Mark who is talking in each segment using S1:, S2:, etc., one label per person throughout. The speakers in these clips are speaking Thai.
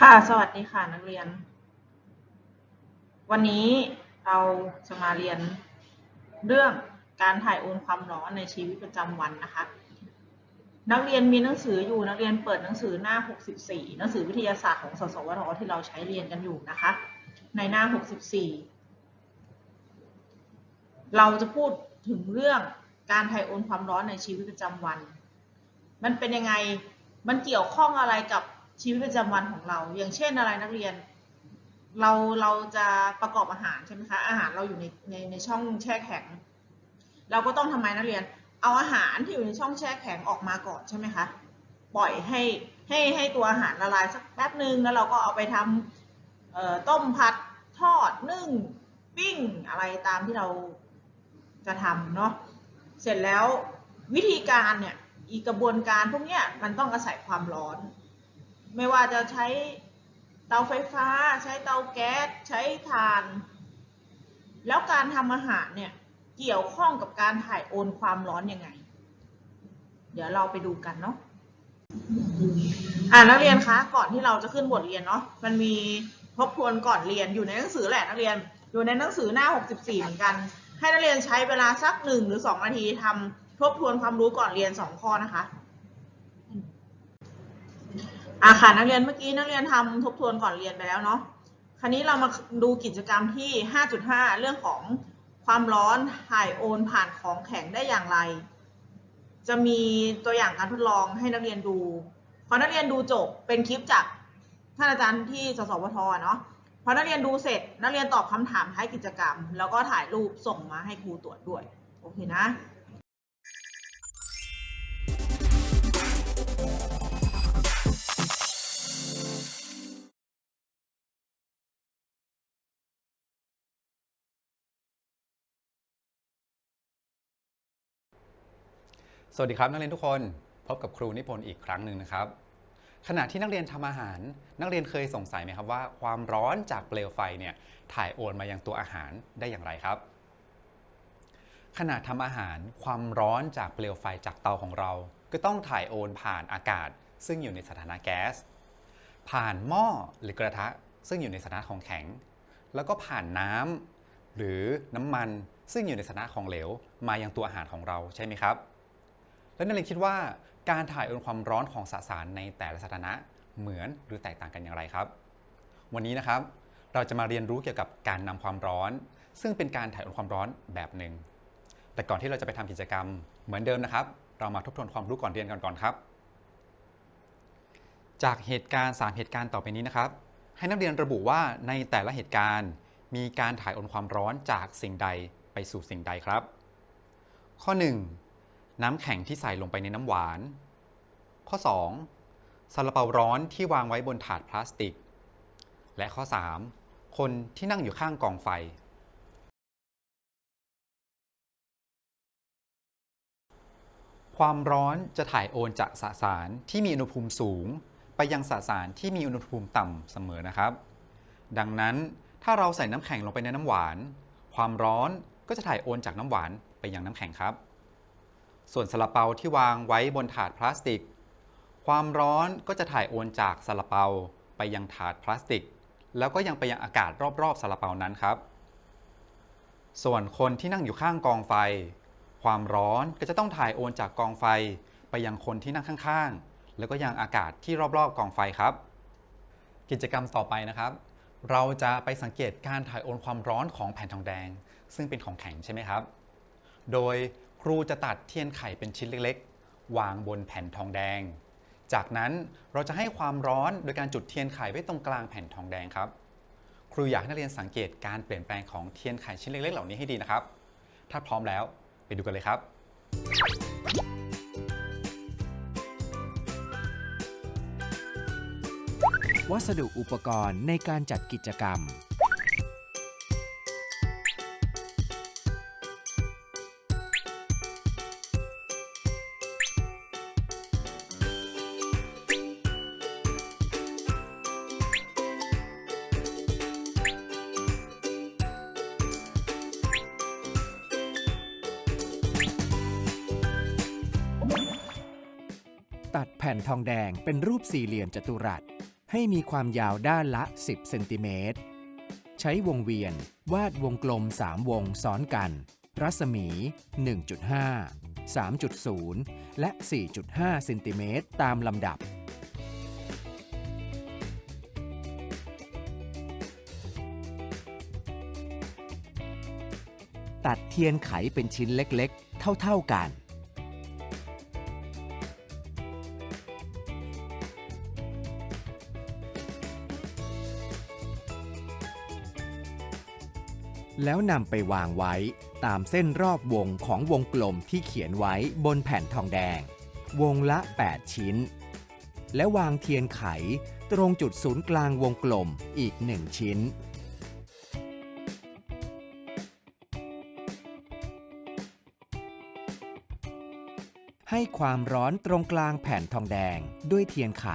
S1: ค่ะ สวัสดีค่ะนักเรียน วันนี้เราจะมาเรียนเรื่องการถ่ายโอนความร้อนในชีวิตประจำวันนะคะ นักเรียนมีหนังสืออยู่นักเรียนเปิดหนังสือหน้า 64 หนังสือวิทยาศาสตร์ของสสวทที่เราใช้เรียนกันอยู่นะคะ ในหน้า 64 เราจะพูดถึงเรื่องการถ่ายโอนความร้อนในชีวิตประจำวัน มันเป็นยังไง มันเกี่ยวข้องอะไรกับ ชีวิตประจำวันของเรา อย่างเช่นอะไรนักเรียน เราเราจะประกอบอาหารใช่ไหมคะอาหารเราอยู่ในในในช่องแช่แข็ง เราก็ต้องทำไมนักเรียน เอาอาหารที่อยู่ในช่องแช่แข็งออกมาก่อนใช่ไหมคะปล่อยให้ให้ให้ตัวอาหารละลายสักแป๊บหนึ่งแล้วเราก็เอาไปทำเอ่อต้มผัดทอดนึ่งปิ้งอะไรตามที่เราจะทำเนาะเสร็จแล้ววิธีการเนี่ยอีกกระบวนการพวกเนี้ยมันต้องอาศัยความร้อน ไม่ว่าจะใช้เตาไฟฟ้า ใช้เตาแก๊สใช้ถ่าน แล้วการทำอาหารเนี่ยเกี่ยวข้องกับการถ่ายโอนความร้อนยังไง เดี๋ยวเราไปดูกันเนาะอ่านักเรียนคะก่อนที่เราจะขึ้นบทเรียนเนาะมันมีทบทวนก่อนเรียนอยู่ในหนังสือแหละนักเรียน อยู่ในหนังสือหน้า 64 เหมือนกัน ให้นักเรียนใช้เวลาสักหนึ่งหรือสองนาทีทำทบทวนความรู้ก่อนเรียนสองข้อนะคะ อ่าค่ะนักเรียนเมื่อกี้นักเรียนทำทบทวนก่อนเรียนไปแล้วเนาะ คราวนี้เรามาดูกิจกรรมที่ 5.5 เรื่องของความร้อนถ่ายโอนผ่านของแข็งได้อย่างไร จะมีตัวอย่างการทดลองให้นักเรียนดู พอนักเรียนดูจบเป็นคลิปจากท่านอาจารย์ที่สสวทเนาะ พอนักเรียนดูเสร็จนักเรียนตอบคำถามท้ายกิจกรรม แล้วก็ถ่ายรูปส่งมาให้ครูตรวจด้วย โอเคนะ
S2: สวัสดีครับนักเรียนทุกคนพบกับครูนิพนธ์อีกครั้งหนึ่งนะครับ ขณะที่นักเรียนทำอาหาร นักเรียนเคยสงสัยไหมครับว่า ความร้อนจากเปลวไฟเนี่ยถ่ายโอนมายังตัวอาหารได้อย่างไรครับ ขณะทำอาหารความร้อนจากเปลวไฟจากเตาของเรา ก็ต้องถ่ายโอนผ่านอากาศ ซึ่งอยู่ในสถานะแก๊ส ผ่านหม้อหรือกระทะ ซึ่งอยู่ในสถานะของแข็ง แล้วก็ผ่านน้ำหรือน้ำมันซึ่งอยู่ในสถานะของเหลว มายังตัวอาหารของเราใช่ไหมครับ แล้วนักเรียนคิดว่าการถ่ายโอนความร้อนของสสารในแต่ละสถานะเหมือนหรือแตกต่างกันอย่างไรครับ วันนี้นะครับเราจะมาเรียนรู้เกี่ยวกับการนำความร้อน ซึ่งเป็นการถ่ายโอนความร้อนแบบหนึ่งแต่ก่อนที่เราจะไปทำกิจกรรมเหมือนเดิมนะครับ เรามาทบทวนความรู้ก่อนเรียนกันก่อนครับ จากเหตุการณ์ 3 เหตุการณ์ต่อไปนี้นะครับ ให้นักเรียนระบุว่าในแต่ละเหตุการณ์ มีการถ่ายโอนความร้อนจากสิ่งใดไปสู่สิ่งใดครับ ข้อ 1 น้ำแข็งที่ใส่ลงไปในน้ำหวาน ข้อ 2. ซาลาเปาร้อนที่วางไว้บนถาดพลาสติก และข้อ 3. คนที่นั่งอยู่ข้างกองไฟ ความร้อนจะถ่ายโอนจากสสารที่มีอุณหภูมิสูง ไปยังสสารที่มีอุณหภูมิต่ำเสมอนะครับ ดังนั้นถ้าเราใส่น้ำแข็งลงไปในน้ำหวาน ความร้อนก็จะถ่ายโอนจากน้ำหวานไปยังน้ำแข็งครับ ส่วนซาลาเปาที่วางไว้บนถาดพลาสติก ความร้อนก็จะถ่ายโอนจากซาลาเปาไปยังถาดพลาสติก แล้วก็ยังไปยังอากาศรอบๆซาลาเปานั้นครับ ส่วนคนที่นั่งอยู่ข้างกองไฟ ความร้อนก็จะต้องถ่ายโอนจากกองไฟ ไปยังคนที่นั่งข้างๆ แล้วก็ยังอากาศที่รอบๆ กองไฟครับ กิจกรรมต่อไปนะครับ เราจะไปสังเกตการถ่ายโอนความร้อนของแผ่นทองแดง ซึ่งเป็นของแข็งใช่ไหมครับ โดย ครูจะตัดเทียนไขเป็นชิ้นเล็กๆ วางบนแผ่นทองแดง จากนั้นเราจะให้ความร้อนโดยการจุดเทียนไขไว้ตรงกลางแผ่นทองแดงครับ ครูอยากให้นักเรียนสังเกตการเปลี่ยนแปลงของเทียนไขชิ้นเล็กๆ เหล่านี้ให้ดีนะครับ ถ้าพร้อมแล้วไปดูกันเลยครับ
S3: วัสดุอุปกรณ์ในการจัดกิจกรรม ตัดแผ่นทองแดงเป็นรูปสี่เหลี่ยมจัตุรัส ให้มีความยาวด้านละ 10 เซนติเมตร ใช้วงเวียน วาดวงกลม 3 วงซ้อนกัน รัศมี 1.5 3.0 และ 4.5 เซนติเมตรตามลำดับตัดเทียนไขเป็นชิ้นเล็กๆ เท่าๆกัน แล้วนำไปวางไว้ตามเส้นรอบวงของวงกลมที่เขียนไว้บนแผ่นทองแดง วงละ 8 ชิ้น และวางเทียนไขตรงจุดศูนย์กลางวงกลมอีก1ชิ้น ให้ความร้อนตรงกลางแผ่นทองแดงด้วยเทียนไข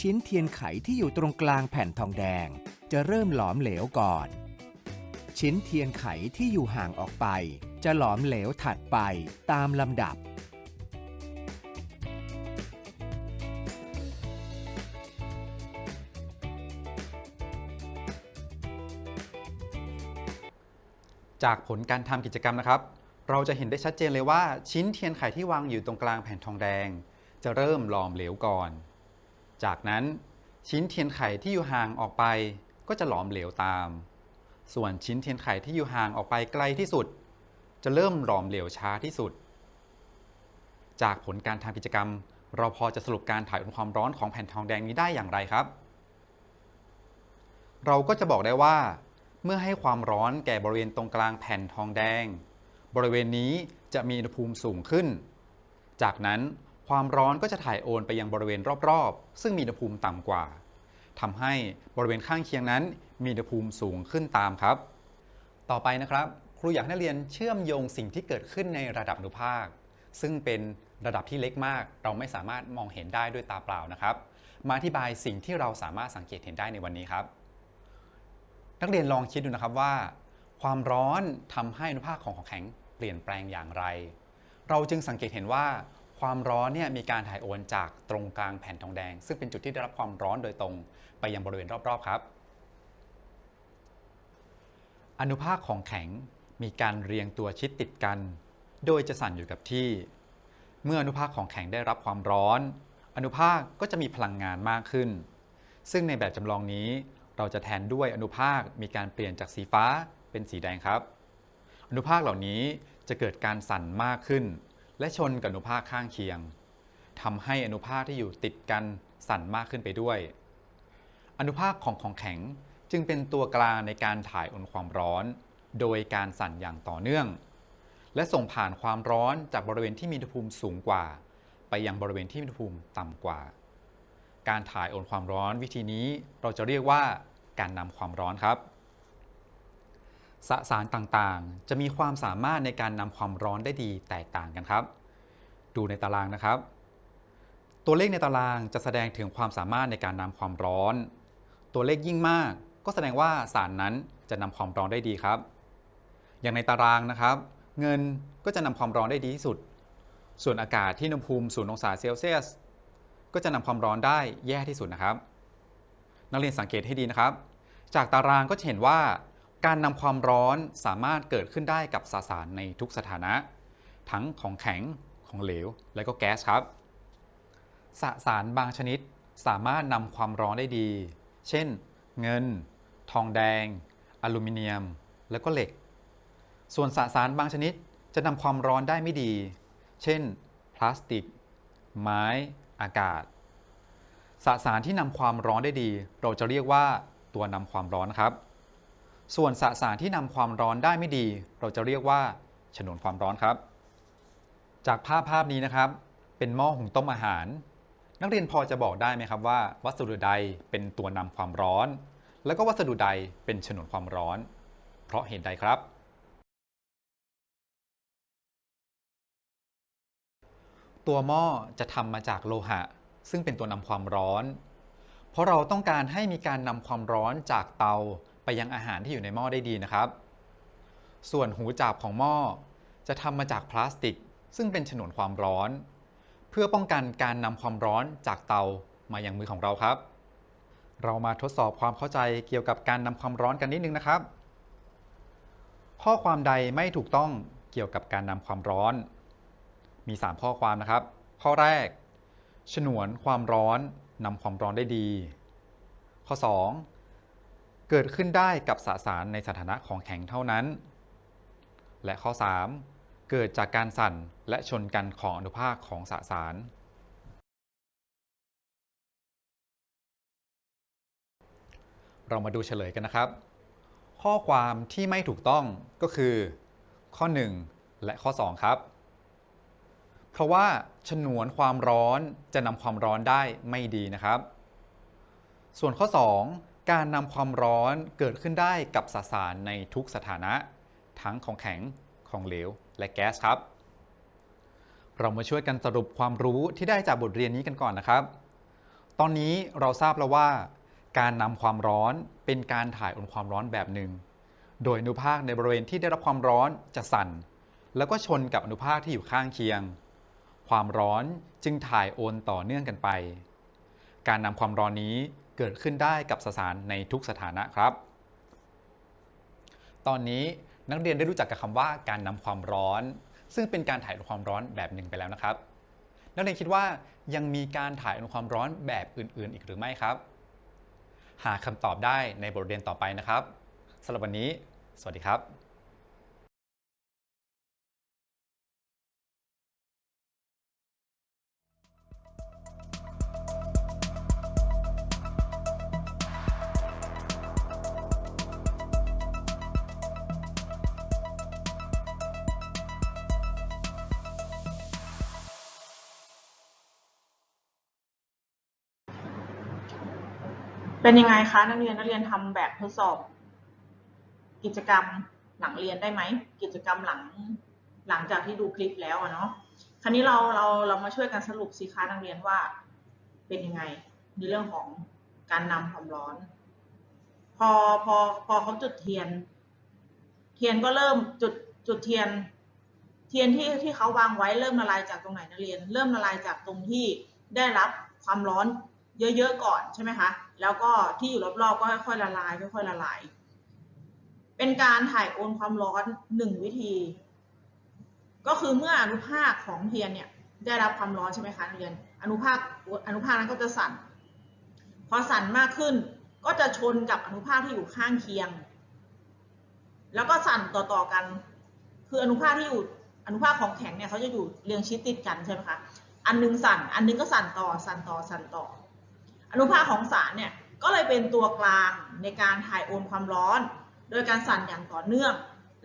S3: ชิ้นเทียนไขที่อยู่ตรงกลางแผ่นทองแดง จะเริ่มหลอมเหลวก่อน ชิ้นเทียนไขที่อยู่ห่างออกไป จะหลอมเหลวถัดไปตามลำดับ
S2: จากผลการทำกิจกรรมนะครับ เราจะเห็นได้ชัดเจนเลยว่า ชิ้นเทียนไขที่วางอยู่ตรงกลางแผ่นทองแดง จะเริ่มหลอมเหลวก่อน จากนั้นชิ้นเทียนไขที่อยู่ห่างออกไป ก็จะหลอมเหลวตาม ส่วนชิ้นเทียนไขที่อยู่ห่างออกไปไกลที่สุด จะเริ่มหลอมเหลวช้าที่สุด จากผลการทำกิจกรรม เราพอจะสรุปการถ่ายอุณหความร้อนของแผ่นทองแดงนี้ได้อย่างไรครับ เราก็จะบอกได้ว่า เมื่อให้ความร้อนแก่บริเวณตรงกลางแผ่นทองแดง บริเวณนี้จะมีอุณหภูมิสูงขึ้น จากนั้นความร้อนก็จะถ่ายโอนไปยังบริเวณรอบๆ ซึ่งมีอุณหภูมิต่ำกว่า ทำให้บริเวณข้างเคียงนั้น มีอุณหภูมิสูงขึ้นตามครับ ต่อไปนะครับ ครูอยากให้นักเรียนเชื่อมโยงสิ่งที่เกิดขึ้นในระดับอนุภาค ซึ่งเป็นระดับที่เล็กมาก เราไม่สามารถมองเห็นได้ด้วยตาเปล่านะครับ มาอธิบายสิ่งที่เราสามารถสังเกตเห็นได้ในวันนี้ครับ นักเรียนลองคิดดูนะครับว่า ความร้อนทำให้อนุภาคของของแข็งเปลี่ยนแปลงอย่างไร เราจึงสังเกตเห็นว่า ความร้อนเนี่ยมีการถ่ายโอนจากตรงกลางแผ่นทองแดง ซึ่งเป็นจุดที่ได้รับความร้อนโดยตรงไปยังบริเวณรอบๆครับ อนุภาคของแข็งมีการเรียงตัวชิดติดกัน โดยจะสั่นอยู่กับที่ เมื่ออนุภาคของแข็งได้รับความร้อน อนุภาคก็จะมีพลังงานมากขึ้น ซึ่งในแบบจำลองนี้เราจะแทนด้วยอนุภาคมีการเปลี่ยนจากสีฟ้าเป็นสีแดงครับ อนุภาคเหล่านี้จะเกิดการสั่นมากขึ้น และชนกับอนุภาคข้างเคียงทำให้อนุภาคที่อยู่ติดกันสั่นมากขึ้นไปด้วย อนุภาคของของแข็งจึงเป็นตัวกลางในการถ่ายโอนความร้อน โดยการสั่นอย่างต่อเนื่อง และส่งผ่านความร้อนจากบริเวณที่มีอุณหภูมิสูงกว่า ไปยังบริเวณที่มีอุณหภูมิต่ำกว่า การถ่ายโอนความร้อนวิธีนี้เราจะเรียกว่าการนำความร้อนครับ สสารต่างๆ จะมีความสามารถในการนำความร้อนได้ดีแตกต่างกันครับ ดูในตารางนะครับ ตัวเลขในตารางจะแสดงถึงความสามารถในการนำความร้อน ตัวเลขยิ่งมาก ก็แสดงว่าสารนั้นจะนำความร้อนได้ดีครับ อย่างในตารางนะครับ เงินก็จะนำความร้อนได้ดีที่สุด ส่วนอากาศที่อุณหภูมิ0องศาเซลเซียสก็จะนำความร้อนได้แย่ที่สุดนะครับ นักเรียนสังเกตให้ดีนะครับ จากตารางก็จะเห็นว่า การนำความร้อนสามารถเกิดขึ้นได้กับสสารในทุกสถานะ ทั้งของแข็งของเหลว และก็แก๊สครับ สสารบางชนิดสามารถนำความร้อนได้ดี เช่น เงิน ทองแดง อลูมิเนียม และก็เหล็ก ส่วนสสารบางชนิดจะนำความร้อนได้ไม่ดี เช่น พลาสติก ไม้ อากาศ สสารที่นำความร้อนได้ดี เราจะเรียกว่าตัวนำความร้อนครับ ส่วนสสารที่นำความร้อนได้ไม่ดี เราจะเรียกว่าฉนวนความร้อนครับ จากภาพภาพนี้นะครับ เป็นหม้อหุงต้มอาหาร นักเรียนพอจะบอกได้ไหมครับว่า วัสดุใดเป็นตัวนำความร้อน แล้วก็วัสดุใดเป็นฉนวนความร้อน เพราะเหตุใดครับ ตัวหม้อจะทำมาจากโลหะ ซึ่งเป็นตัวนำความร้อน เพราะเราต้องการให้มีการนำความร้อนจากเตา ไปยังอาหารที่อยู่ในหม้อได้ดีนะครับ ส่วนหูจับของหม้อจะทำมาจากพลาสติก ซึ่งเป็นฉนวนความร้อน เพื่อป้องกันการนำความร้อนจากเตามาอย่างมือของเราครับ เรามาทดสอบความเข้าใจเกี่ยวกับการนำความร้อนกันนิดนึงนะครับ ข้อความใดไม่ถูกต้องเกี่ยวกับการนำความร้อน มี 3 ข้อความนะครับ ข้อแรก ฉนวนความร้อนนำความร้อนได้ดี ข้อ 2 เกิดขึ้นได้กับสสารในสถานะของแข็งเท่านั้น และข้อ 3 เกิดจากการสั่นและชนกันของอนุภาคของสสาร เรามาดูเฉลยกันนะครับ ข้อความที่ไม่ถูกต้องก็คือ ข้อ 1 และข้อ 2 ครับ เพราะว่าฉนวนความร้อนจะนำความร้อนได้ไม่ดีนะครับ ส่วนข้อ 2 การนำความร้อนเกิดขึ้นได้กับสสารในทุกสถานะ ทั้งของแข็งของเหลว และแก๊สครับ เรามาช่วยกันสรุปความรู้ที่ได้จากบทเรียนนี้กันก่อนนะครับ ตอนนี้เราทราบแล้วว่า การนำความร้อนเป็นการถ่ายโอนความร้อนแบบหนึ่ง โดยอนุภาคในบริเวณที่ได้รับความร้อนจะสั่น แล้วก็ชนกับอนุภาคที่อยู่ข้างเคียง ความร้อนจึงถ่ายโอนต่อเนื่องกันไป การนำความร้อนนี้ เกิดขึ้นได้กับสสารในทุกสถานะครับ ตอนนี้นักเรียนได้รู้จักกับคำว่าการนำความร้อน ซึ่งเป็นการถ่ายความร้อนแบบหนึ่งไปแล้วนะครับ นักเรียนคิดว่ายังมีการถ่ายความร้อนแบบอื่นๆ อีกหรือไม่ครับ หาคำตอบได้ในบทเรียนต่อไปนะครับสำหรับวันนี้ สวัสดีครับ
S1: เป็นยังไงคะนักเรียนนักเรียนทำแบบทดสอบ กิจกรรมหลังเรียนได้ไหมกิจกรรมหลังหลังจากที่ดูคลิปแล้วอะเนาะคราวนี้เราเราเรามาช่วยกันสรุปสิคะนักเรียนว่าเป็นยังไงในเรื่องของการนำความร้อน พอพอพอเขาจุดเทียน เทียนก็เริ่มจุดจุดเทียน เทียนที่ที่เขาวางไว้เริ่มละลายจากตรงไหนนักเรียน เริ่มละลายจากตรงที่ได้รับความร้อนเยอะๆก่อนใช่ไหมคะ แล้วก็ที่อยู่รอบๆก็ค่อยๆละลายค่อยๆละลาย เป็นการถ่ายโอนความร้อนหนึ่งวิธี ก็คือเมื่ออนุภาคของเทียนเนี่ยได้รับความร้อนใช่ไหมคะนักเรียน อนุภาคอนุภาคนั้นก็จะสั่น พอสั่นมากขึ้นก็จะชนกับอนุภาคที่อยู่ข้างเคียง แล้วก็สั่นต่อๆกัน คืออนุภาคที่อยู่อนุภาคของแข็งเนี่ยเขาจะอยู่เรียงชิดติดกันใช่ไหมคะ อันหนึงสั่น อันหนึงก็สั่นต่อ สั่นต่อ สั่นต่อ อนุภาคของสารเนี่ยก็เลยเป็นตัวกลางในการถ่ายโอนความร้อน โดยการสั่นอย่างต่อเนื่อง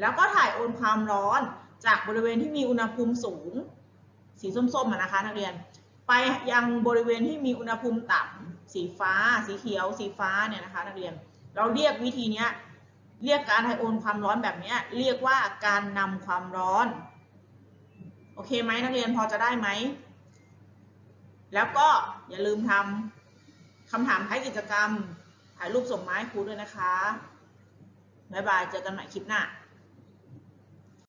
S1: แล้วก็ถ่ายโอนความร้อนจากบริเวณที่มีอุณหภูมิสูง สีส้มๆนะคะนักเรียน ไปยังบริเวณที่มีอุณหภูมิต่ำสีฟ้า สีเขียว สีฟ้าเนี่ยนะคะนักเรียน เราเรียกวิธีนี้เรียกการถ่ายโอนความร้อนแบบนี้เรียกว่าการนำความร้อน โอเคไหมนักเรียนพอจะได้ไหม แล้วก็อย่าลืมทำ คำถามท้ายกิจกรรม ถ่ายรูปส่งมาให้ครูด้วยนะคะ บ๊ายบาย เจอกันใหม่คลิปหน้า